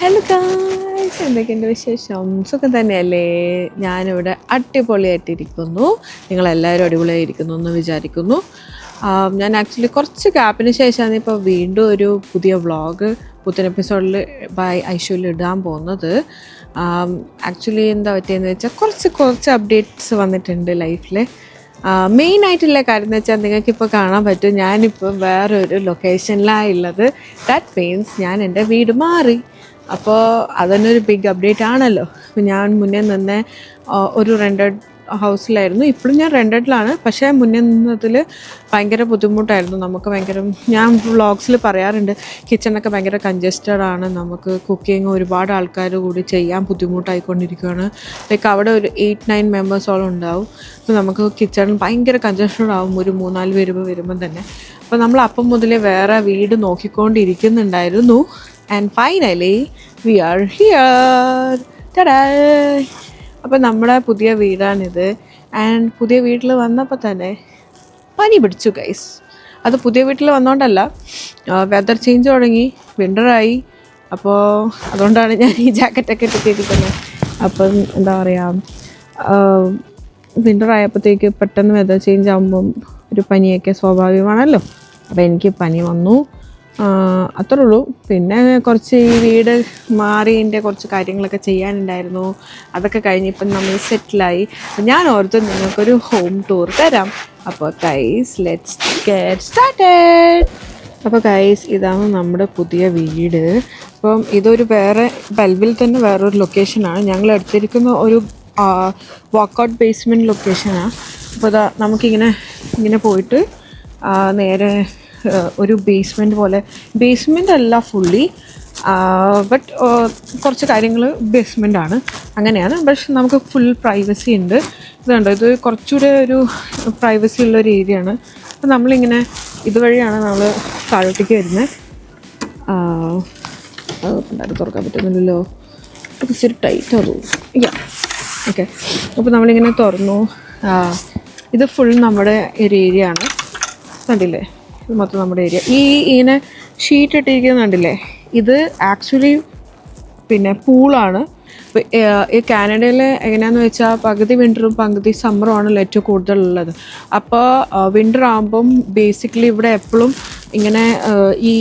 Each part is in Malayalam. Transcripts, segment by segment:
ഹലോ ഗായ്സ് എന്തൊക്കെയുണ്ട് വിശേഷം? സുഖം തന്നെയല്ലേ? ഞാനിവിടെ അടിപൊളിയായിട്ടിരിക്കുന്നു. നിങ്ങളെല്ലാവരും അടിപൊളിയായിരിക്കുന്നു എന്ന് വിചാരിക്കുന്നു. ഞാൻ ആക്ച്വലി കുറച്ച് ഗ്യാപ്പിന് ശേഷമാണ് ഇപ്പോൾ വീണ്ടും ഒരു പുതിയ വ്ളോഗ് പുത്തൻ എപ്പിസോഡിൽ ബൈ ഐശ്വര്യയിൽ ഇടാൻ പോകുന്നത്. ആക്ച്വലി എന്താ പറ്റിയെന്ന് വെച്ചാൽ കുറച്ച് കുറച്ച് അപ്ഡേറ്റ്സ് വന്നിട്ടുണ്ട് ലൈഫിൽ മെയിൻ ആയിട്ടുള്ള കാര്യം എന്ന് വെച്ചാൽ നിങ്ങൾക്കിപ്പോൾ കാണാൻ പറ്റും ഞാനിപ്പോൾ വേറൊരു ലൊക്കേഷനിലാണ് ഉള്ളത്. ദാറ്റ് മീൻസ് ഞാൻ എന്റെ വീട് മാറി. അപ്പോൾ അതന്നെ ഒരു ബിഗ് അപ്ഡേറ്റ് ആണല്ലോ. ഞാൻ മുന്നേ നിന്ന് ഒരു റെൻഡഡ് ഹൗസിലായിരുന്നു ഇപ്പോഴും ഞാൻ റെൻഡഡിലാണ് പക്ഷേ മുന്നേ നിന്നതിൽ ഭയങ്കര ബുദ്ധിമുട്ടായിരുന്നു. നമുക്ക് ഭയങ്കര ഞാൻ വ്ലോഗ്സിൽ പറയാറുണ്ട് കിച്ചണൊക്കെ ഭയങ്കര കൺജസ്റ്റഡ് ആണ്. നമുക്ക് കുക്കിംഗ് ഒരുപാട് ആൾക്കാർ കൂടി ചെയ്യാൻ ബുദ്ധിമുട്ടായിക്കൊണ്ടിരിക്കുകയാണ് ലൈക്ക് അവിടെ ഒരു എയ്റ്റ് നയൻ മെമ്പേഴ്സോളം ഉണ്ടാവും. അപ്പോൾ നമുക്ക് കിച്ചണിൽ ഭയങ്കര കൺജസ്റ്റഡ് ആവും. ഒരു മൂന്നാൽ പേര് വരുമ്പോൾ തന്നെ. അപ്പോൾ നമ്മൾ അപ്പം മുതലേ വേറെ വീട് നോക്കിക്കൊണ്ടിരിക്കുന്നുണ്ടായിരുന്നു. And finally we are here tada അപ്പോൾ നമ്മുടെ പുതിയ വീടാണിത്. ആൻഡ് പുതിയ വീട്ടിൽ വന്നപ്പോൾ തന്നെ പനി പിടിച്ചു ഗൈസ് അത് പുതിയ വീട്ടിൽ വന്നോണ്ടല്ല. വെതർ ചേഞ്ച് തുടങ്ങി. വിന്ററായി അപ്പോൾ അതുകൊണ്ടാണ് ഞാൻ ഈ ജാക്കറ്റൊക്കെ ഇട്ടിട്ടിരിക്കുന്നത്. അപ്പം എന്താ പറയുക വിന്റർ ആയപ്പോഴത്തേക്ക് പെട്ടെന്ന് വെതർ ചേഞ്ച് ആകുമ്പം ഒരു പനിയൊക്കെ സ്വാഭാവികമാണല്ലോ. അപ്പോൾ എനിക്ക് പനി വന്നു. അത്രേ ഉള്ളൂ. പിന്നെ കുറച്ച് ഈ വീട് മാറിയതിന്റെ കുറച്ച് കാര്യങ്ങളൊക്കെ ചെയ്യാനുണ്ടായിരുന്നു. അതൊക്കെ കഴിഞ്ഞ് ഇപ്പം നമ്മൾ സെറ്റിലായി. ഞാൻ ഓർത്ത് നിങ്ങൾക്കൊരു ഹോം ടൂർ തരാം. അപ്പോൾ കൈസ് ലെറ്റ്സ് ഗെറ്റ് സ്റ്റാർട്ടഡ് അപ്പോൾ കൈസ് ഇതാണ് നമ്മുടെ പുതിയ വീട്. അപ്പം ഇതൊരു വേറെ ബൽബിൽ തന്നെ വേറൊരു ലൊക്കേഷനാണ് ഞങ്ങൾ എടുത്തിരിക്കുന്ന ഒരു വാക്കൗട്ട് ബേസ്മെന്റ് ലൊക്കേഷനാണ് അപ്പോൾ ഇതാ നമുക്കിങ്ങനെ ഇങ്ങനെ പോയിട്ട് നേരെ ഒരു ബേസ്മെന്റ് പോലെ. ബേസ്മെന്റ് അല്ല ഫുള്ളി ബട്ട് കുറച്ച് കാര്യങ്ങൾ ബേസ്മെന്റ് ആണ്. അങ്ങനെയാണ്. പക്ഷെ നമുക്ക് ഫുൾ പ്രൈവസി ഉണ്ട്. ഇതുണ്ട് ഇത് കുറച്ചുകൂടെ ഒരു പ്രൈവസി ഉള്ള ഒരു ഏരിയ ആണ്. അപ്പോൾ നമ്മളിങ്ങനെ ഇതുവഴിയാണ് നമ്മൾ താഴോട്ടേക്ക് വരുന്നത് തുറക്കാൻ പറ്റുന്നില്ലല്ലോ. ഇച്ചിരി ടൈറ്റ് ആവും യാ ഓക്കെ അപ്പോൾ നമ്മളിങ്ങനെ തുറന്നു. ഇത് ഫുൾ നമ്മുടെ ഒരു ഏരിയ ആണ്. കണ്ടില്ലേ? ഇത് മൊത്തം നമ്മുടെ ഏരിയ ഈ ഇങ്ങനെ ഷീറ്റ് ഇട്ടിരിക്കുന്നത് കണ്ടില്ലേ? ഇത് ആക്ച്വലി പിന്നെ പൂളാണ് ഈ കാനഡയിൽ എങ്ങനെയാന്ന് വെച്ചാൽ പകുതി വിന്ററും പകുതി സമ്മറും ആണല്ലോ ഏറ്റവും കൂടുതലുള്ളത്. അപ്പോൾ വിന്റർ ആകുമ്പം ബേസിക്കലി ഇവിടെ എപ്പോഴും ഇങ്ങനെ ഈ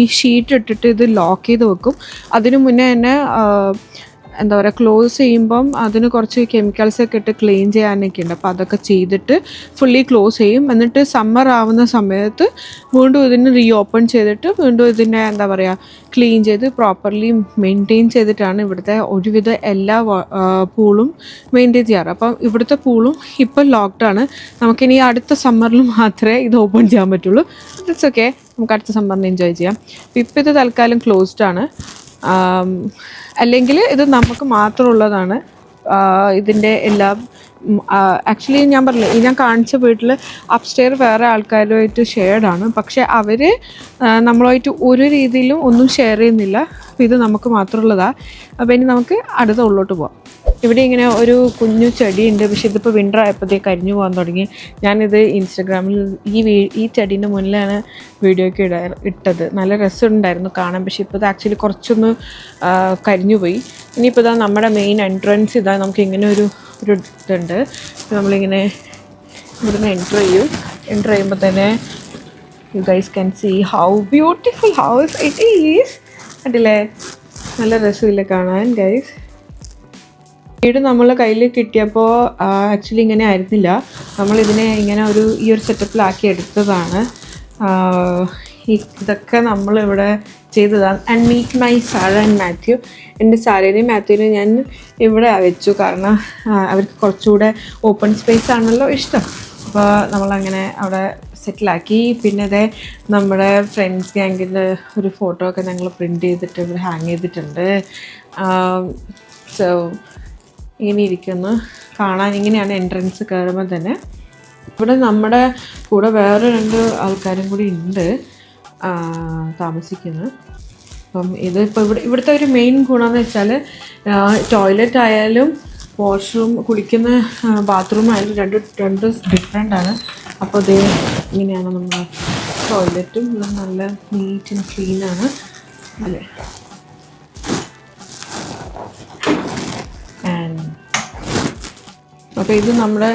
ഈ ഷീറ്റ് ഇട്ടിട്ട് ഇത് ലോക്ക് ചെയ്ത് വെക്കും. അതിനു മുന്നേ തന്നെ എന്താ പറയുക ക്ലോസ് ചെയ്യുമ്പം അതിന് കുറച്ച് കെമിക്കൽസ് ഒക്കെ ഇട്ട് ക്ലീൻ ചെയ്യാനൊക്കെ ഉണ്ട്. അപ്പോൾ അതൊക്കെ ചെയ്തിട്ട് ഫുള്ളി ക്ലോസ് ചെയ്യും. എന്നിട്ട് സമ്മർ ആവുന്ന സമയത്ത് വീണ്ടും ഇതിന് റീ ഓപ്പൺ ചെയ്തിട്ട് വീണ്ടും ഇതിനെ എന്താ പറയുക ക്ലീൻ ചെയ്ത് പ്രോപ്പർലി മെയിന്റെയിൻ ചെയ്തിട്ടാണ് ഇവിടുത്തെ ഒരുവിധ എല്ലാ പൂളും മെയിന്റെയിൻ ചെയ്യാറ്. അപ്പം ഇവിടുത്തെ പൂളും ഇപ്പം ലോക്ക്ഡാണ് നമുക്കിനി അടുത്ത സമ്മറിൽ മാത്രമേ ഇത് ഓപ്പൺ ചെയ്യാൻ പറ്റുള്ളൂ. ഇറ്റ്സ് ഓക്കെ നമുക്ക് അടുത്ത സമ്മറിന് എൻജോയ് ചെയ്യാം. ഇപ്പം ഇത് തൽക്കാലം ക്ലോസ്ഡ് ആണ്. അല്ലെങ്കിൽ ഇത് നമുക്ക് മാത്രമുള്ളതാണ്. ഇതിന്റെ എല്ലാം ആക്ച്വലി ഞാൻ പറഞ്ഞില്ല ഈ ഞാൻ കാണിച്ച വീട്ടിൽ അപ്സ്റ്റെയർ വേറെ ആൾക്കാരുമായിട്ട് ഷെയർഡാണ് പക്ഷേ പക്ഷെ അവർ നമ്മളുമായിട്ട് ഒരു രീതിയിലും ഒന്നും ഷെയർ ചെയ്യുന്നില്ല. അപ്പോൾ ഇത് നമുക്ക് മാത്രമുള്ളതാണ് അപ്പോൾ ഇനി നമുക്ക് അടുത്ത ഉള്ളോട്ട് പോവാം. ഇവിടെ ഇങ്ങനെ ഒരു കുഞ്ഞു ചെടിയുണ്ട്. പക്ഷെ ഇതിപ്പോൾ വിന്റർ ആയപ്പോഴത്തേക്ക് കരിഞ്ഞു പോകാൻ തുടങ്ങി. ഞാനിത് ഇൻസ്റ്റഗ്രാമിൽ ഈ വീ ഈ ചെടീന്റെ മുന്നിലാണ് വീഡിയോ ഒക്കെ ഇടാ ഇട്ടത്. നല്ല രസമുണ്ടായിരുന്നു കാണാൻ. പക്ഷെ ഇപ്പോൾ ഇത് ആക്ച്വലി കുറച്ചൊന്ന് കരിഞ്ഞു പോയി. ഇനിയിപ്പോൾ ഇതാ നമ്മുടെ മെയിൻ എൻട്രൻസ് ഇതാ നമുക്ക് ഇങ്ങനെ ഒരു ഒരു ഇതുണ്ട്. നമ്മളിങ്ങനെ ഇവിടുന്ന് എന്റർ ചെയ്യും. എന്റർ ചെയ്യുമ്പോൾ തന്നെ you guys can see how beautiful house it is കണ്ടില്ലേ? നല്ല രസമില്ല കാണാൻ ഗൈസ് വീട് നമ്മളെ കയ്യിൽ കിട്ടിയപ്പോൾ ആക്ച്വലി ഇങ്ങനെ ആയിരുന്നില്ല. നമ്മളിതിനെ ഇങ്ങനെ ഒരു ഈ ഒരു സെറ്റപ്പിലാക്കി എടുത്തതാണ്. ഇതൊക്കെ നമ്മളിവിടെ ചെയ്തതാണ്. And meet my Sara and Mathew എന്റെ സാരേനെയും മാത്യുവിനെയും ഞാൻ ഇവിടെ വെച്ചു. കാരണം അവർക്ക് കുറച്ചുകൂടെ ഓപ്പൺ സ്പേസ് ആണല്ലോ ഇഷ്ടം. അപ്പോൾ നമ്മളങ്ങനെ അവിടെ സെറ്റിലാക്കി. പിന്നെ അതേ നമ്മുടെ ഫ്രണ്ട്സ് ഗ്യാങ്കിന്റെ ഒരു ഫോട്ടോ ഒക്കെ ഞങ്ങൾ പ്രിന്റ് ചെയ്തിട്ട് ഇവിടെ ഹാങ് ചെയ്തിട്ടുണ്ട്. സോ ഇങ്ങനെ ഇരിക്കുന്നു. കാണാൻ ഇങ്ങനെയാണ് എൻട്രൻസ് കയറുമ്പോൾ തന്നെ. ഇവിടെ നമ്മുടെ കൂടെ വേറെ രണ്ട് ആൾക്കാരും കൂടി ഉണ്ട് താമസിക്കുന്നു. താമസിക്കുന്നത് അപ്പം ഇത് ഇപ്പോൾ ഇവിടെ ഇവിടുത്തെ ഒരു മെയിൻ ഗുണമെന്ന് വെച്ചാൽ ടോയ്ലറ്റ് ആയാലും വാഷ്റൂം കുളിക്കുന്ന ബാത്റൂം ആയാലും രണ്ട് രണ്ട് ഡിഫറെന്റ് ആണ്. അപ്പോൾ അത് ഇങ്ങനെയാണ് നമ്മൾ ടോയ്ലറ്റും എല്ലാം നല്ല നീറ്റ് ആൻഡ് ക്ലീനാണ് അല്ലേ? അപ്പോൾ ഇത് നമ്മുടെ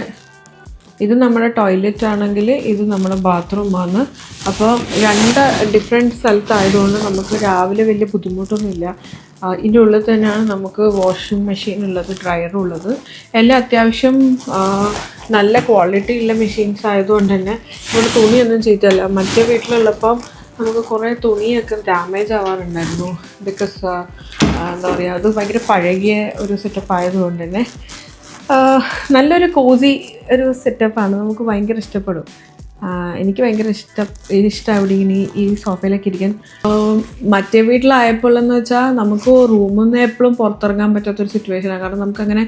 ഇത് നമ്മുടെ ടോയ്ലറ്റ് ആണെങ്കിൽ ഇത് നമ്മുടെ ബാത്റൂമാണ് അപ്പോൾ രണ്ട് ഡിഫറെന്റ് സ്ഥലത്തായതുകൊണ്ട് നമുക്ക് രാവിലെ വലിയ ബുദ്ധിമുട്ടൊന്നുമില്ല. ഇതിന്റെ ഉള്ളിൽ തന്നെയാണ് നമുക്ക് വാഷിംഗ് മെഷീൻ ഉള്ളത് ഡ്രയർ ഉള്ളത്. എല്ലാം അത്യാവശ്യം നല്ല ക്വാളിറ്റി ഉള്ള മെഷീൻസ് ആയതുകൊണ്ട് തന്നെ ഇവിടെ തുണിയൊന്നും ചെയ്തല്ല മറ്റേ വീട്ടിലുള്ളപ്പം നമുക്ക് കുറേ തുണിയൊക്കെ ഡാമേജ് ആവാറുണ്ടായിരുന്നു. ബിക്കോസ് എന്താ പറയുക അത് ഭയങ്കര പഴകിയ ഒരു സെറ്റപ്പ് ആയതുകൊണ്ട് തന്നെ. നല്ലൊരു കോസി ഒരു സെറ്റപ്പാണ് നമുക്ക് ഭയങ്കര ഇഷ്ടപ്പെടും. എനിക്ക് ഭയങ്കര ഇഷ്ടം ഇഷ്ടം അവിടെ ഇങ്ങനെ ഈ സോഫയിലൊക്കെ ഇരിക്കാൻ. മറ്റേ വീട്ടിലായപ്പോൾ എന്ന് വെച്ചാൽ നമുക്ക് റൂമിൽ നിന്ന് എപ്പോഴും പുറത്തിറങ്ങാൻ പറ്റാത്തൊരു സിറ്റുവേഷനാണ് കാരണം നമുക്കങ്ങനെ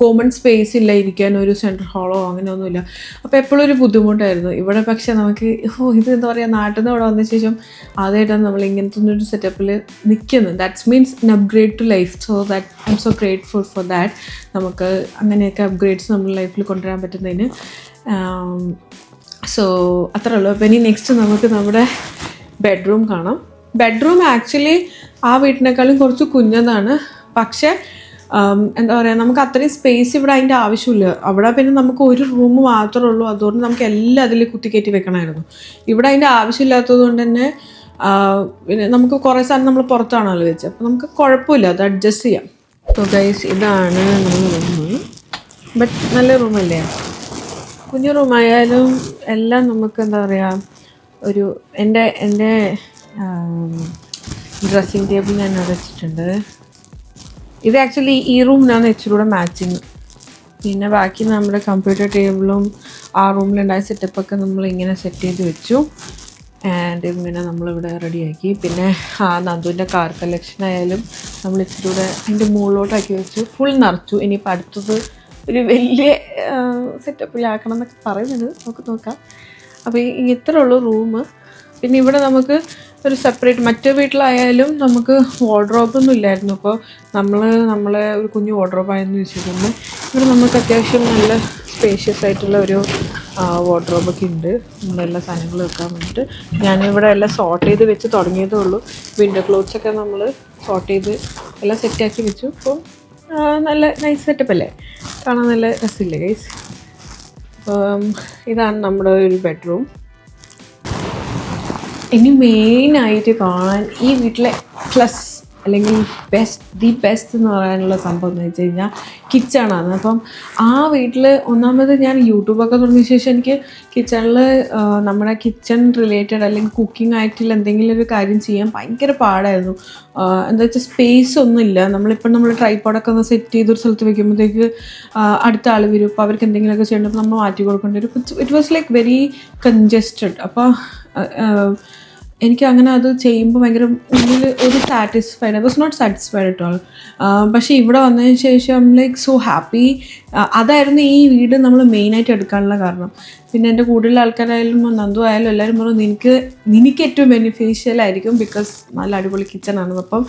കോമൺ സ്പേസ് ഇല്ല ഇരിക്കാൻ ഒരു സെൻട്രൽ ഹാളോ അങ്ങനെയൊന്നുമില്ല. അപ്പോൾ എപ്പോഴും ഒരു ബുദ്ധിമുട്ടായിരുന്നു. ഇവിടെ പക്ഷേ നമുക്ക് ഓ ഇത് എന്താ പറയുക നാട്ടിൽ നിന്ന് ഇവിടെ വന്ന ശേഷം ആദ്യമായിട്ടാണ് നമ്മൾ ഇങ്ങനത്തെ ഒരു സെറ്റപ്പിൽ നിൽക്കുന്നത്. That's means in upgrade to life so that I'm so grateful for that നമുക്ക് അങ്ങനെയൊക്കെ അപ്ഗ്രേഡ്സ് നമ്മുടെ ലൈഫിൽ കൊണ്ടുവരാൻ പറ്റുന്നതിന്. സോ അത്രേ ഉള്ളൂ. അപ്പോൾ ഇനി നെക്സ്റ്റ് നമുക്ക് നമ്മുടെ ബെഡ്റൂം കാണാം. ബെഡ്റൂം ആക്ച്വലി ആ വീട്ടിനേക്കാളും കുറച്ച് കുഞ്ഞതാണ്. പക്ഷേ എന്താ പറയുക നമുക്ക് അത്രയും സ്പേസ് ഇവിടെ അതിന്റെ ആവശ്യമില്ല. അവിടെ പിന്നെ നമുക്ക് ഒരു റൂം മാത്രമേ ഉള്ളൂ. അതുകൊണ്ട് നമുക്ക് എല്ലാം അതിൽ കുത്തിക്കയറ്റി വെക്കണമായിരുന്നു. ഇവിടെ അതിന്റെ ആവശ്യമില്ലാത്തത് കൊണ്ട് തന്നെ പിന്നെ നമുക്ക് കുറേ സാധനം നമ്മൾ പുറത്താണല്ലോ വെച്ചത്. അപ്പോൾ നമുക്ക് കുഴപ്പമില്ല. അത് അഡ്ജസ്റ്റ് ചെയ്യാം. ഇതാണ് നമ്മുടെ റൂം ബട്ട് നല്ല റൂമല്ലേ കുഞ്ഞു റൂമായാലും എല്ലാം നമുക്ക് എന്താ പറയുക ഒരു എന്റെ എന്റെ ഡ്രസ്സിങ് ടേബിൾ ഞാൻ വെച്ചിട്ടുണ്ട്. ഇത് ആക്ച്വലി ഈ റൂമിനാണ് ഇച്ചിരി കൂടെ മാച്ചിങ് പിന്നെ ബാക്കി നമ്മുടെ കമ്പ്യൂട്ടർ ടേബിളും ആ റൂമിലുണ്ടായ സെറ്റപ്പൊക്കെ നമ്മൾ ഇങ്ങനെ സെറ്റ് ചെയ്ത് വെച്ചു. ആൻഡ് ഇങ്ങനെ നമ്മളിവിടെ റെഡിയാക്കി പിന്നെ ആ നന്ദുവിന്റെ കാർ കളക്ഷൻ ആയാലും നമ്മൾ ഇച്ചിരി കൂടെ അതിന്റെ മുകളിലോട്ടാക്കി വെച്ചു. ഫുൾ നിറച്ചു. ഇനിയിപ്പോൾ അടുത്തത് ഒരു വലിയ സെറ്റപ്പിലാക്കണം എന്നൊക്കെ പറയുന്നുണ്ട്. നമുക്ക് നോക്കാം. അപ്പോൾ ഇത്ര ഉള്ളൂ റൂം പിന്നെ ഇവിടെ നമുക്ക് ഒരു സെപ്പറേറ്റ് മറ്റു വീട്ടിലായാലും നമുക്ക് വാർഡ്രോബൊന്നും ഇല്ലായിരുന്നു. അപ്പോൾ നമ്മൾ നമ്മളെ ഒരു കുഞ്ഞു വാർഡ്രോബായെന്ന് വെച്ചിട്ടുണ്ട് ഇവിടെ നമുക്ക് അത്യാവശ്യം നല്ല സ്പേഷ്യസ് ആയിട്ടുള്ള ഒരു വാർഡ്രോബൊക്കെ ഉണ്ട്. നമ്മളെല്ലാ സാധനങ്ങളും വെക്കാൻ വേണ്ടിയിട്ട്. ഞാനിവിടെ എല്ലാം സോർട്ട് ചെയ്ത് വെച്ച് തുടങ്ങിയതേ ഉള്ളൂ. വിൻഡോ ക്ലോത്ത്സൊക്കെ നമ്മൾ സോർട്ട് ചെയ്ത് എല്ലാം സെറ്റാക്കി വെച്ചു. അപ്പോൾ നല്ല നൈസ് സെറ്റപ്പ് അല്ലേ? കാണാൻ നല്ല രസമില്ലേ ഗൈസ് ഇതാണ് നമ്മുടെ ഒരു ബെഡ്റൂം ഇനി മെയിനായിട്ട് കാണാൻ ഈ വീട്ടിലെ പ്ലസ് അല്ലെങ്കിൽ ബെസ്റ്റ് ദി ബെസ്റ്റ് എന്ന് പറയാനുള്ള സംഭവം എന്ന് വെച്ച് കഴിഞ്ഞാൽ കിച്ചണാണ് അപ്പം ആ വീട്ടിൽ ഒന്നാമത് ഞാൻ യൂട്യൂബൊക്കെ തുടങ്ങിയ ശേഷം എനിക്ക് കിച്ചണിൽ നമ്മുടെ കിച്ചൺ റിലേറ്റഡ് അല്ലെങ്കിൽ കുക്കിംഗ് ആയിട്ടുള്ള എന്തെങ്കിലും ഒരു കാര്യം ചെയ്യാൻ ഭയങ്കര പാടായിരുന്നു. എന്താ വെച്ചാൽ സ്പേസ് ഒന്നുമില്ല നമ്മളിപ്പം നമ്മൾ ട്രൈപ്പോഡൊക്കെ ഒന്ന് സെറ്റ് ചെയ്തൊരു സ്ഥലത്ത് വെക്കുമ്പോഴത്തേക്ക് അടുത്ത ആൾ വരും. അപ്പോൾ അവർക്ക് എന്തെങ്കിലുമൊക്കെ ചെയ്യണമെങ്കിൽ നമ്മൾ മാറ്റി കൊടുക്കേണ്ടി വരും. It was like very congested അപ്പോൾ എനിക്ക് അങ്ങനെ അത് ചെയ്യുമ്പോൾ ഭയങ്കര ഉള്ളിൽ ഒരു satisfied I was not satisfied at all പക്ഷേ ഇവിടെ വന്നതിന് ശേഷം ലൈക്ക് സോ ഹാപ്പി അതായിരുന്നു ഈ വീട് നമ്മൾ മെയിനായിട്ട് എടുക്കാനുള്ള കാരണം. പിന്നെ എന്റെ കൂടുതൽ ആൾക്കാരായാലും നന്ദു ആയാലും എല്ലാവരും പറഞ്ഞു നിനക്ക് നിനക്ക് ഏറ്റവും ബെനിഫിഷ്യൽ ആയിരിക്കും ബിക്കോസ് നല്ല അടിപൊളി കിച്ചൺ ആണ് അപ്പം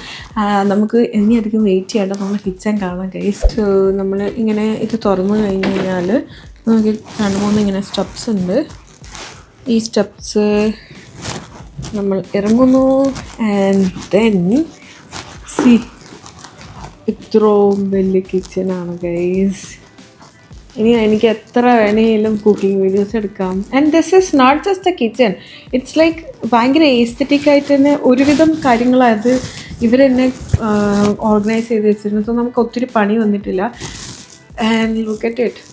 നമുക്ക് ഇനി അധികം വെയിറ്റ് ചെയ്യേണ്ട നമ്മൾ കിച്ചൺ കാണാൻ ഗേസ്റ്റ് നമ്മൾ ഇങ്ങനെ ഇത് തുറന്നു കഴിഞ്ഞ് കഴിഞ്ഞാൽ നമുക്ക് രണ്ട് മൂന്ന് ഇങ്ങനെ സ്റ്റെപ്സ് ഉണ്ട്. ഈ സ്റ്റെപ്സ് നമ്മൾ ഇറങ്ങുന്നു. ആൻഡ് ദെൻ സി ഇത്രയും വലിയ കിച്ചണാണ് ഗൈസ് ഇനി എനിക്ക് എത്ര വേണമെങ്കിലും കുക്കിംഗ് വീഡിയോസ് എടുക്കാം. And this is not just a kitchen it's like ഭയങ്കര ഏസ്തറ്റിക് ആയിട്ട് തന്നെ ഒരുവിധം ഇവർ തന്നെ ഓർഗനൈസ് ചെയ്ത് വെച്ചിരുന്നു. സോ നമുക്ക് ഒത്തിരി പണി വന്നിട്ടില്ല. And look at it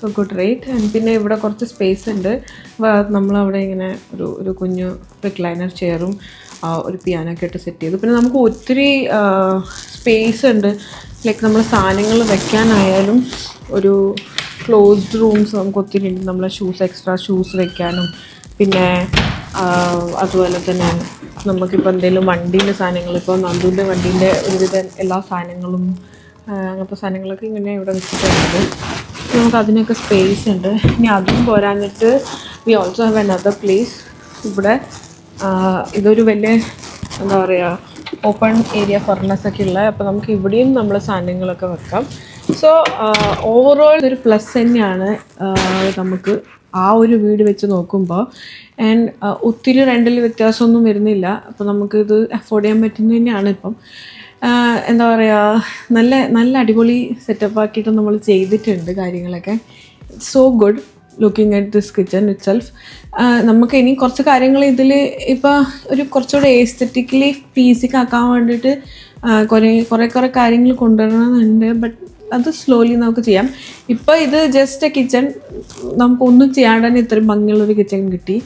so good rate and പിന്നെ ഇവിടെ കുറച്ച് സ്പേസ് ഉണ്ട്. നമ്മളവിടെ ഇങ്ങനെ ഒരു ഒരു കുഞ്ഞു റിക്ലൈനർ ചെയറും ഒരു പിയാനോ ഒക്കെ ഇട്ട് സെറ്റ് ചെയ്തു. പിന്നെ നമുക്ക് ഒത്തിരി സ്പേസ് ഉണ്ട്. ലൈക്ക് നമ്മൾ സാധനങ്ങൾ വെക്കാനായാലും ഒരു ക്ലോസ്ഡ് റൂംസ് നമുക്ക് ഒത്തിരി ഉണ്ട്. നമ്മളെ ഷൂസ് എക്സ്ട്രാ ഷൂസ് വെക്കാനും. പിന്നെ അതുപോലെ തന്നെ നമുക്കിപ്പോൾ എന്തെങ്കിലും വണ്ടീന്റെ സാധനങ്ങൾ ഇപ്പോൾ നന്ദുവിന്റെ വണ്ടീന്റെ ഒരുവിധ എല്ലാ സാധനങ്ങളും അങ്ങനത്തെ സാധനങ്ങളൊക്കെ ഇങ്ങനെ ഇവിടെ വെച്ചിട്ടുണ്ട്. നമുക്ക് അതിനൊക്കെ സ്പേസ് ഉണ്ട്. ഇനി അതും പോരാഞ്ഞിട്ട് we also have another place ഇവിടെ ഇതൊരു വലിയ എന്താ പറയുക ഓപ്പൺ ഏരിയ ഫർണസ് ഒക്കെ ഉള്ള അപ്പോൾ നമുക്ക് ഇവിടെയും നമ്മൾ സാധനങ്ങളൊക്കെ വെക്കാം. സോ ഓവറോൾ ഒരു പ്ലസ് തന്നെയാണ് നമുക്ക് ആ ഒരു വീട് വെച്ച് നോക്കുമ്പോൾ ആൻഡ് ഒത്തിരി റെന്റിൽ വ്യത്യാസമൊന്നും വരുന്നില്ല. അപ്പോൾ നമുക്കിത് അഫോർഡ് ചെയ്യാൻ പറ്റുന്ന തന്നെയാണ് ഇപ്പം. എന്താ പറയുക നല്ല നല്ല അടിപൊളി സെറ്റപ്പ് ആക്കിയിട്ട് നമ്മൾ ചെയ്തിട്ടുണ്ട് കാര്യങ്ങളൊക്കെ. So good looking at this kitchen itself നമുക്ക് ഇനി കുറച്ച് കാര്യങ്ങൾ ഇതിൽ ഇപ്പോൾ ഒരു കുറച്ചുകൂടെ എസ്തറ്റിക്കലി പ്ലീസിങ് ആക്കാൻ വേണ്ടിയിട്ട് കുറേ കുറേ കുറേ കാര്യങ്ങൾ കൊണ്ടുവരണമെന്നുണ്ട് ബട്ട് അത് സ്ലോലി നമുക്ക് ചെയ്യാം. ഇപ്പോൾ ഇത് ജസ്റ്റ് എ കിച്ചൺ നമുക്കൊന്നും ചെയ്യാണ്ട് തന്നെ ഇത്രയും ഭംഗിയുള്ളൊരു കിച്ചൺ കിട്ടി.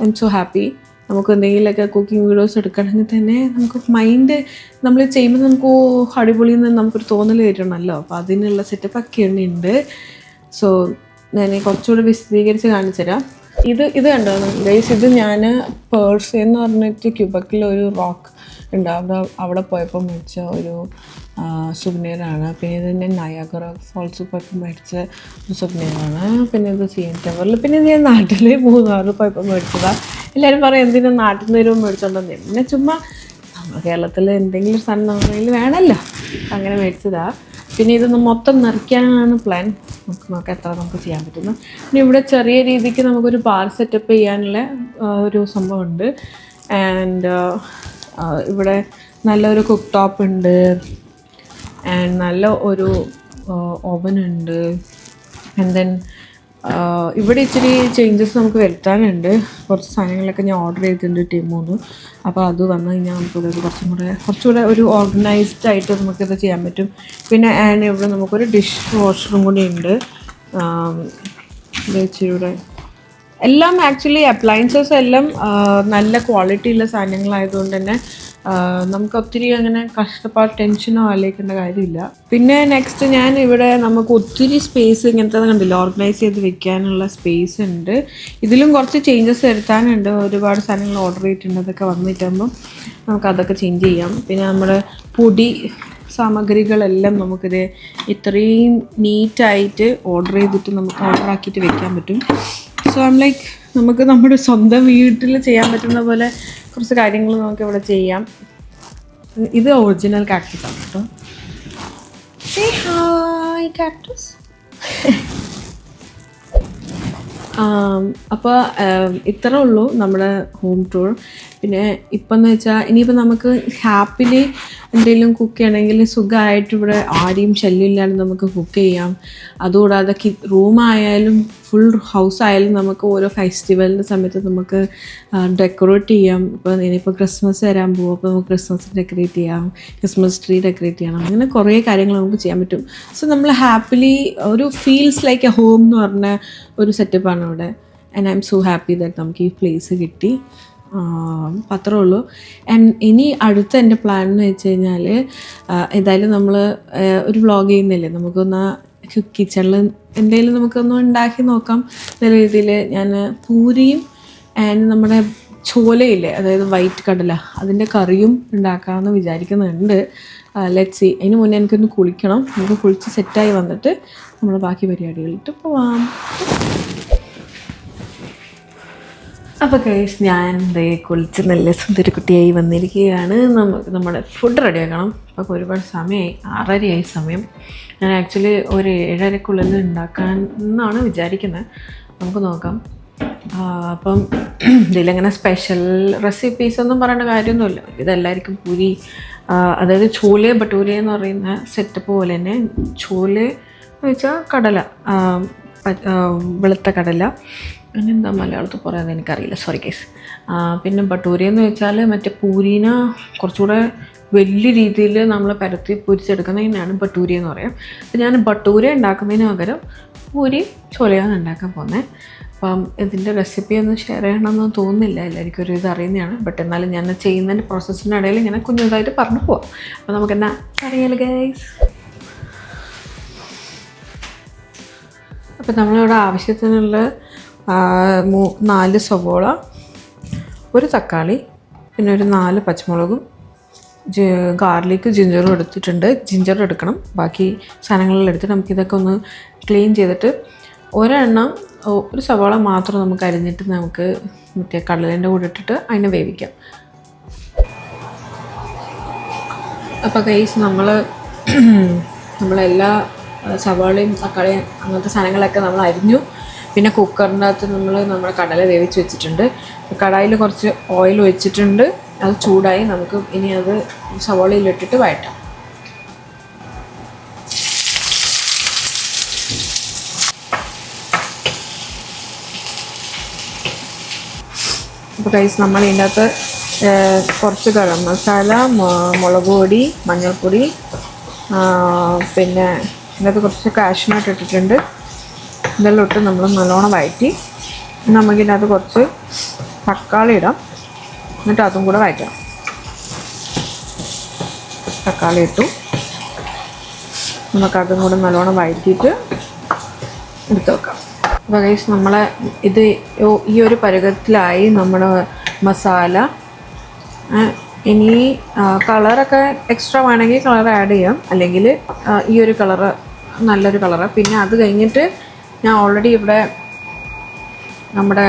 ഐ എം സോ ഹാപ്പി നമുക്ക് എന്തെങ്കിലുമൊക്കെ കുക്കിംഗ് വീഡിയോസ് എടുക്കണമെങ്കിൽ തന്നെ നമുക്ക് മൈൻഡ് നമ്മൾ ചെയ്യുമ്പോൾ നമുക്ക് അടിപൊളി എന്ന് നമുക്കൊരു തോന്നൽ വരണമല്ലോ അപ്പോൾ അതിനുള്ള സെറ്റപ്പ് ഒക്കെ ഉണ്ട് സോ ഞാൻ കുറച്ചുകൂടി വിശദീകരിച്ച് കാണിച്ചു തരാം ഇത് ഇത് കണ്ടോ? ഗൈസ് ഇത് ഞാൻ പേഴ്സ് എന്ന് പറഞ്ഞിട്ട് ക്യൂബക്കിൽ ഒരു റോക്ക് ഉണ്ട്. അവിടെ അവിടെ പോയപ്പോൾ മേടിച്ച ഒരു സുബ്നീറാണ്. പിന്നെ ഇതിന്റെ നയാഗറ ഫോൾസ് പോയപ്പോൾ മേടിച്ച ഒരു സുവനീറാണ് പിന്നെ ഇത് സി എൻ ടവറിൽ പിന്നെ ഇത് ഞാൻ നാട്ടിൽ മൂന്നാറ് പോയപ്പോൾ മേടിച്ചതാണ് എല്ലാവരും പറയും എന്തിനാ നാട്ടിൽ നിന്ന് വരുമ്പോൾ മേടിച്ചോണ്ടെന്ന് പിന്നെ ചുമ്മാ കേരളത്തിൽ എന്തെങ്കിലും സ്ഥലം നമ്മുടെ വേണമല്ലോ അങ്ങനെ മേടിച്ചതാ. പിന്നെ ഇതൊന്ന് മൊത്തം നിറയ്ക്കാനാണ് പ്ലാൻ നമുക്ക് നോക്കാം എത്ര നമുക്ക് ചെയ്യാൻ പറ്റുന്നു. പിന്നെ ഇവിടെ ചെറിയ രീതിക്ക് നമുക്കൊരു ബാർ സെറ്റപ്പ് ചെയ്യാനുള്ള ഒരു സംഭവമുണ്ട്. ആൻഡ് ഇവിടെ നല്ലൊരു കുക്ക് ടോപ്പ് ഉണ്ട്. ആൻഡ് നല്ല ഒരു ഓവൻ ഉണ്ട്. ആൻഡ് ദെൻ ഇവിടെ ഇച്ചിരി ചേഞ്ചസ് നമുക്ക് വരുത്താനുണ്ട്. കുറച്ച് സാധനങ്ങളൊക്കെ ഞാൻ ഓർഡർ ചെയ്തിട്ടുണ്ട് ടീമൂന്ന്. അപ്പോൾ അത് വന്നു കഴിഞ്ഞാൽ നമുക്കിത് കുറച്ചും കൂടെ കുറച്ചുകൂടെ ഒരു ഓർഗനൈസ്ഡ് ആയിട്ട് നമുക്കിത് ചെയ്യാൻ പറ്റും. പിന്നെ ആൻഡ് ഇവിടെ നമുക്കൊരു ഡിഷ് വാഷറും കൂടി ഉണ്ട്. ഇച്ചിരി എല്ലാം ആക്ച്വലി അപ്ലയൻസസ് എല്ലാം നല്ല ക്വാളിറ്റിയുള്ള സാധനങ്ങളായതുകൊണ്ട് തന്നെ നമുക്ക് ഒത്തിരി അങ്ങനെ കഷ്ടപ്പാട് ടെൻഷനോ ആലോചിക്കേണ്ട കാര്യമില്ല. പിന്നെ നെക്സ്റ്റ് ഞാൻ ഇവിടെ നമുക്ക് ഒത്തിരി സ്പേസ് ഇങ്ങനത്തെ കണ്ടില്ല ഓർഗനൈസ് ചെയ്ത് വെക്കാനുള്ള സ്പേസ് ഉണ്ട്. ഇതിലും കുറച്ച് ചേഞ്ചസ് വരുത്താനുണ്ട്. ഒരുപാട് സാധനങ്ങൾ ഓർഡർ ചെയ്തിട്ടുണ്ട് അതൊക്കെ വന്നിട്ടാകുമ്പം നമുക്ക് അതൊക്കെ ചേഞ്ച് ചെയ്യാം. പിന്നെ നമ്മുടെ പൊടി സാമഗ്രികളെല്ലാം നമുക്കിത് ഇത്രയും നീറ്റായിട്ട് ഓർഡർ ചെയ്തിട്ട് നമുക്ക് ഓർഡർ ആക്കിയിട്ട് വെക്കാൻ പറ്റും. സോ ഐം ലൈക്ക് നമുക്ക് നമ്മുടെ സ്വന്തം വീട്ടിൽ ചെയ്യാൻ പറ്റുന്ന പോലെ കുറച്ച് കാര്യങ്ങൾ നമുക്ക് ഇവിടെ ചെയ്യാം. ഇത് ഒറിജിനൽ കാക്ടസ് ആണ് കേട്ടോ. ഹായ് കാക്ടസ് അപ്പോൾ ഇത്രേ ഉള്ളൂ നമ്മുടെ ഹോം ടൂർ പിന്നെ ഇപ്പം എന്ന് വെച്ചാൽ ഇനിയിപ്പോൾ നമുക്ക് ഹാപ്പിലി എന്തെങ്കിലും കുക്ക് ചെയ്യണമെങ്കിൽ സുഖമായിട്ട് ഇവിടെ ആരെയും ശല്യമില്ലാണ്ട് നമുക്ക് കുക്ക് ചെയ്യാം. അതുകൂടാതെ റൂമായാലും ഫുൾ ഹൗസ് ആയാലും നമുക്ക് ഓരോ ഫെസ്റ്റിവലിന്റെ സമയത്ത് നമുക്ക് ഡെക്കറേറ്റ് ചെയ്യാം. ഇപ്പോൾ ഇനിയിപ്പോൾ ക്രിസ്മസ് വരാൻ പോകും അപ്പോൾ നമുക്ക് ക്രിസ്മസ് ഡെക്കറേറ്റ് ചെയ്യാം ക്രിസ്മസ് ട്രീ ഡെക്കറേറ്റ് ചെയ്യണം. അങ്ങനെ കുറേ കാര്യങ്ങൾ നമുക്ക് ചെയ്യാൻ പറ്റും. സോ നമ്മൾ ഹാപ്പിലി ഒരു ഫീൽസ് ലൈക്ക് എ ഹോം എന്ന് പറഞ്ഞ ഒരു സെറ്റപ്പാണ് ഇവിടെ and I'm so happy that നമുക്ക് ഈ പ്ലേസ് കിട്ടി. അത്രേ ഉള്ളൂ. ആൻഡ് ഇനി അടുത്ത എന്റെ പ്ലാൻ എന്ന് വെച്ച് കഴിഞ്ഞാൽ ഏതായാലും നമ്മൾ ഒരു വ്ളോഗ് ചെയ്യുന്നില്ലേ? നമുക്കൊന്ന് കിച്ചണിൽ എന്തെങ്കിലും നമുക്കൊന്ന് ഉണ്ടാക്കി നോക്കാം. എന്ന രീതിയിൽ ഞാൻ പൂരിയും ആൻഡ് നമ്മുടെ ചോലയില്ലേ അതായത് വൈറ്റ് കടല അതിന്റെ കറിയും ഉണ്ടാക്കാമെന്ന് വിചാരിക്കുന്നുണ്ട്. ലെറ്റ് സി അതിന് മുന്നേ എനിക്കൊന്ന് കുളിക്കണം. നമുക്ക് കുളിച്ച് സെറ്റായി വന്നിട്ട് നമ്മൾ ബാക്കി പരിപാടികളിട്ട് പോവാം. അപ്പോൾ കേസ് ഞാൻ ദേ കുളിച്ച് നല്ല സുന്ദരിക്കുട്ടിയായി വന്നിരിക്കുകയാണ്. നമുക്ക് നമ്മുടെ ഫുഡ് റെഡിയാക്കണം അപ്പോൾ ഒരുപാട് സമയമായി ആറരയായി സമയം. ഞാൻ ആക്ച്വലി ഒരു ഏഴരക്കുള്ളിൽ ഉണ്ടാക്കാൻ എന്നാണ് വിചാരിക്കുന്നത്. നമുക്ക് നോക്കാം. അപ്പം ഇതിലങ്ങനെ സ്പെഷ്യൽ റെസിപ്പീസ് ഒന്നും പറയേണ്ട കാര്യമൊന്നുമില്ല. ഇതെല്ലാവർക്കും പൂരി അതായത് ചോലെ ഭട്ടൂരെ എന്ന് പറയുന്ന സെറ്റ് പോലെ തന്നെ ചോലെ എന്ന് വെച്ചാൽ കടല വെളുത്ത കടല അങ്ങനെന്താ മലയാളത്തിൽ പറയുന്നത് എനിക്കറിയില്ല. സോറി കേസ് പിന്നെ ഭട്ടൂരി എന്ന് വെച്ചാൽ മറ്റേ പൂരീന കുറച്ചുകൂടെ വലിയ രീതിയിൽ നമ്മൾ പരത്തി പൊരിച്ചെടുക്കുന്നതിനാണ് ഭട്ടൂരി എന്ന് പറയാം. അപ്പം ഞാൻ ഭട്ടൂരി ഉണ്ടാക്കുന്നതിന് പകരം പൂരി ചൊലയാണ് ഉണ്ടാക്കാൻ പോകുന്നത് അപ്പം ഇതിന്റെ റെസിപ്പി ഒന്നും ഷെയർ ചെയ്യണമെന്ന് തോന്നുന്നില്ല. എല്ലാവർക്കും ഒരു ഇത് അറിയുന്നതാണ്. ബട്ട് എന്നാലും ഞാൻ ചെയ്യുന്നതിന്റെ പ്രോസസ്സിനിടയിൽ ഇങ്ങനെ കുഞ്ഞുതായിട്ട് പറഞ്ഞു പോവാം. അപ്പോൾ നമുക്ക് എന്നാ അറിയാലോ ഗൈസ് അപ്പം നമ്മളിവിടെ ആവശ്യത്തിനുള്ള നാല് സവോള ഒരു തക്കാളി പിന്നെ ഒരു നാല് പച്ചമുളകും ഗാർലിക്ക് ജിഞ്ചറും എടുത്തിട്ടുണ്ട്. ജിഞ്ചർ എടുക്കണം. ബാക്കി സാധനങ്ങളെല്ലാം എടുത്തിട്ട് നമുക്കിതൊക്കെ ഒന്ന് ക്ലീൻ ചെയ്തിട്ട് ഒരെണ്ണം ഒരു സവാള മാത്രം നമുക്ക് അരിഞ്ഞിട്ട് നമുക്ക് മറ്റേ കടലിന്റെ കൂടെ ഇട്ടിട്ട് അതിനെ വേവിക്കാം. അപ്പോൾ കൈസ് നമ്മൾ നമ്മളെല്ലാ സവാളയും തക്കാളിയും അങ്ങനത്തെ സാധനങ്ങളൊക്കെ നമ്മൾ അരിഞ്ഞു പിന്നെ കുക്കറിനകത്ത് നമ്മൾ നമ്മുടെ കടല വേവിച്ച് വെച്ചിട്ടുണ്ട്. കടായിൽ കുറച്ച് ഓയിൽ ഒഴിച്ചിട്ടുണ്ട്. അത് ചൂടായി നമുക്ക് ഇനി അത് സവോളയിലിട്ടിട്ട് വഴറ്റാം. അപ്പോൾ കൈസ് നമ്മൾ ഇതിന്റെ അകത്ത് കുറച്ച് ഗരം മസാല മുളക് പൊടി മഞ്ഞൾപ്പൊടി പിന്നെ ഇതിനകത്ത് കുറച്ച് കാഷ്നട്ട് ഇട്ടിട്ടുണ്ട്. ഇതെല്ലാം ഇട്ട് നമ്മൾ നല്ലോണം വഴറ്റി നമുക്കിതിനകത്ത് കുറച്ച് തക്കാളി ഇടാം. എന്നിട്ട് അതും കൂടെ വഴറ്റണം തക്കാളി ഇട്ടു. നമുക്കതും കൂടെ നല്ലോണം വഴറ്റിയിട്ട് എടുത്ത് വെക്കാം. അപ്പോൾ ഗൈസ് നമ്മളെ ഇത് ഈ ഒരു പരുവത്തിലായി നമ്മുടെ മസാല. ഇനി കളറൊക്കെ എക്സ്ട്രാ വേണമെങ്കിൽ കളർ ആഡ് ചെയ്യാം. അല്ലെങ്കിൽ ഈ ഒരു കളറ് നല്ലൊരു കളറ് പിന്നെ അത് കഴിഞ്ഞിട്ട് ഞാൻ ഓൾറെഡി ഇവിടെ നമ്മുടെ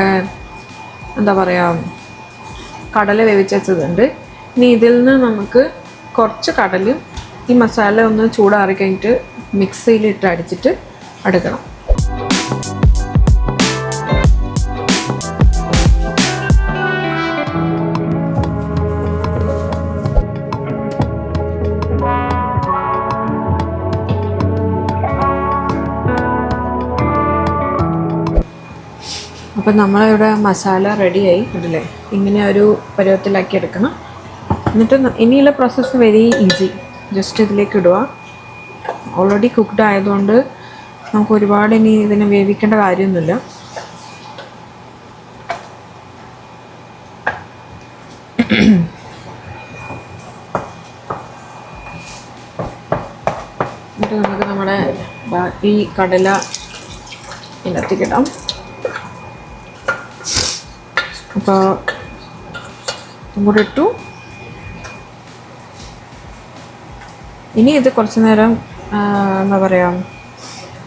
എന്താ പറയുക കടല വേവിച്ചുണ്ട് ഇനി ഇതിൽ നിന്ന് നമുക്ക് കുറച്ച് കടലും ഈ മസാല ഒന്ന് ചൂടാറി കഴിഞ്ഞിട്ട് മിക്സിയിലിട്ട് അടിച്ചിട്ട് എടുക്കണം. അപ്പം നമ്മളിവിടെ മസാല റെഡിയായി കണ്ടില്ലേ? ഇങ്ങനെ ഒരു പരുവത്തിലാക്കി എടുക്കണം. എന്നിട്ട് ഇനിയുള്ള പ്രോസസ്സ് വെരി ഈസി ജസ്റ്റ് ഇതിലേക്ക് ഇടുക. ഓൾറെഡി കുക്ക്ഡ് ആയതുകൊണ്ട് നമുക്ക് ഒരുപാട് ഇനി ഇതിനെ വേവിക്കേണ്ട കാര്യമൊന്നുമില്ല. എന്നിട്ട് നമുക്ക് നമ്മുടെ ഈ കടല ഇതിനകത്തേക്ക് അപ്പോൾ കൂടെ ഇട്ടു ഇനി ഇത് കുറച്ച് നേരം എന്താ പറയുക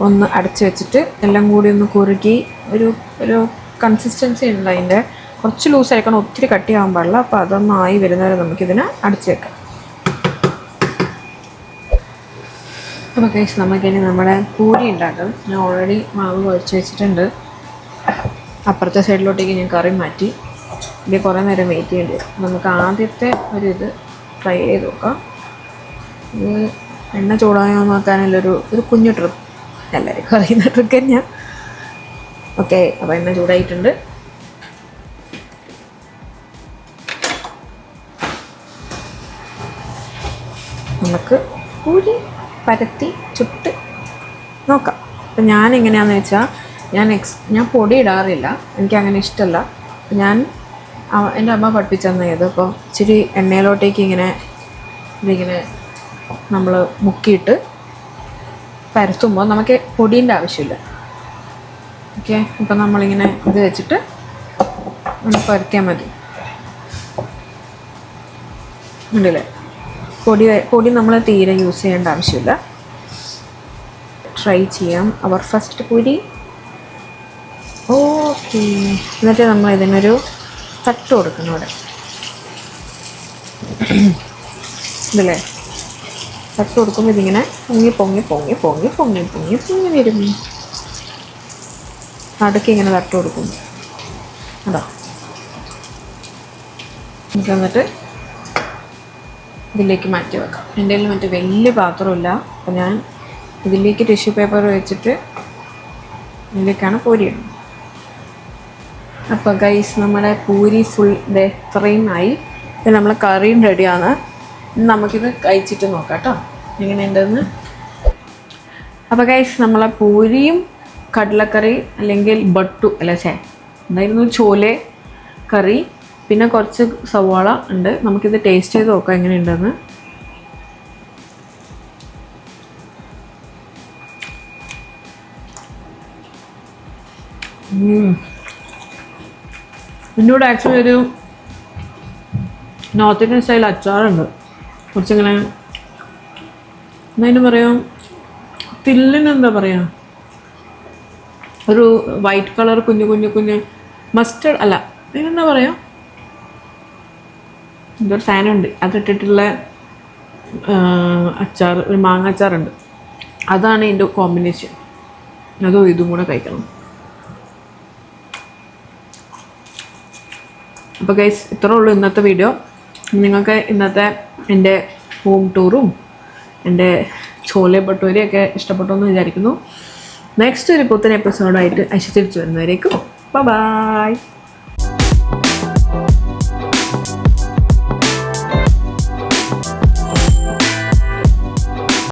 ഒന്ന് അടച്ച് വെച്ചിട്ട് എല്ലാം കൂടി ഒന്ന് കുറുക്കി ഒരു ഒരു കൺസിസ്റ്റൻസി ഉണ്ട് അതിന്റെ. കുറച്ച് ലൂസ് ആയിരിക്കണം ഒത്തിരി കട്ടിയാവാൻ പാടില്ല. അപ്പോൾ അതൊന്ന് ആയി വരുന്നവരെ നമുക്കിതിനെ അടച്ച് വെക്കാം. അപ്പോൾ കേസ് നമുക്കിനി നമ്മുടെ പൂരി ഉണ്ടാക്കാം. ഞാൻ ഓൾറെഡി മാവ് കുഴച്ച് വെച്ചിട്ടുണ്ട്. അപ്പുറത്തെ സൈഡിലോട്ടേക്ക് ഞാൻ കറി മാറ്റി. ഇത് കുറേ നേരം വെയിറ്റ് ചെയ്യേണ്ടി വരും. നമുക്ക് ആദ്യത്തെ ഒരു ഇത് ട്രൈ ചെയ്ത് നോക്കാം. ഇത് എണ്ണ ചൂടായോ നോക്കാനുള്ളൊരു ഒരു കുഞ്ഞു ട്രിപ്പ് എല്ലാവർക്കും പറയുന്ന ട്രിക്ക് തന്നെയാ. ഓക്കെ അപ്പോൾ എണ്ണ ചൂടായിട്ടുണ്ട്. നമുക്ക് പൂരി പരത്തി ചുട്ട് നോക്കാം. അപ്പം ഞാൻ എങ്ങനെയാണെന്ന് വെച്ചാൽ ഞാൻ എക്സ് ഞാൻ പൊടി ഇടാറില്ല. എനിക്ക് അങ്ങനെ ഇഷ്ടമല്ല ഞാൻ എന്റെ അമ്മ പഠിപ്പിച്ചു ഇത് അപ്പോൾ ഇച്ചിരി എണ്ണയിലോട്ടേക്ക് ഇങ്ങനെ ഇതിങ്ങനെ നമ്മൾ മുക്കിയിട്ട് പരത്തുമ്പോൾ നമുക്ക് പൊടീന്റെ ആവശ്യമില്ല. ഓക്കെ? ഇപ്പം നമ്മളിങ്ങനെ ഇത് വെച്ചിട്ട് ഒന്ന് പരത്തിയാൽ മതി. ഉണ്ടല്ലേ? പൊടി പൊടി നമ്മൾ തീരെ യൂസ് ചെയ്യേണ്ട ആവശ്യമില്ല. ട്രൈ ചെയ്യാം. അവർ ഫസ്റ്റ് പൂരി ഓക്കെ. എന്നിട്ട് നമ്മൾ ഇതിനൊരു തട്ട് കൊടുക്കണം ഇവിടെ. ഇതല്ലേ? തട്ട് കൊടുക്കുമ്പോൾ ഇതിങ്ങനെ പൊങ്ങി പൊങ്ങി പൊങ്ങി പൊങ്ങി പൊങ്ങി പൊങ്ങി പൊങ്ങി വരും. നടുക്ക് ഇങ്ങനെ തട്ട് കൊടുക്കും. അതാ. നമുക്ക് എന്നിട്ട് ഇതിലേക്ക് മാറ്റി വെക്കാം. എന്റെ കയ്യിൽ മറ്റേ വലിയ പാത്രമില്ല. അപ്പോൾ ഞാൻ ഇതിലേക്ക് ടിഷ്യൂ പേപ്പർ വെച്ചിട്ട് ഇതിലേക്കാണ് പൂരി ഇടുന്നത് അപ്പോൾ ഗൈസ് നമ്മുടെ പൂരി ഫുൾ ദേ ഇത്രയും ആയി. ഇത് നമ്മൾ കറിയും റെഡിയാണ് നമുക്കിത് കഴിച്ചിട്ട് നോക്കാം കേട്ടോ എങ്ങനെയുണ്ടെന്ന്? അപ്പോൾ ഗൈസ് നമ്മളെ പൂരിയും കടലക്കറി അല്ലെങ്കിൽ ബട്ടു അല്ല ചേ എന്തായിരുന്നു? ചോലെ കറി. പിന്നെ കുറച്ച് സവാള ഉണ്ട്. നമുക്കിത് ടേസ്റ്റ് ചെയ്ത് നോക്കാം എങ്ങനെയുണ്ടെന്ന്. ഉം. എന്നോട് ആക്ച്വലി ഒരു നോർത്ത് ഇന്ത്യൻ സ്റ്റൈൽ അച്ചാറുണ്ട്. കുറച്ചിങ്ങനെ എന്നതിന് പറയാം തില്ലിന് എന്താ പറയുക ഒരു വൈറ്റ് കളർ കുഞ്ഞു കുഞ്ഞു കുഞ്ഞ് മസ്റ്റർഡ് അല്ല ഇതിനെന്താ പറയാ? എന്തൊരു സാധനമുണ്ട്. അതിട്ടിട്ടുള്ള അച്ചാർ ഒരു മാങ്ങ അച്ചാറുണ്ട്. അതാണ് ഇതിന്റെ കോമ്പിനേഷൻ അതോ ഇതും കൂടെ കഴിക്കണം. അപ്പോൾ ഗൈസ് ഇത്രേ ഉള്ളൂ ഇന്നത്തെ വീഡിയോ നിങ്ങൾക്ക് ഇന്നത്തെ എന്റെ ഹോം ടൂറും എന്റെ ചോലെ ഭട്ടൂരിയൊക്കെ ഇഷ്ടപ്പെട്ടു എന്ന് വിചാരിക്കുന്നു. നെക്സ്റ്റ് ഒരു പുത്തൻ എപ്പിസോഡായിട്ട് അശി വരുന്നവരേക്കും. ബൈ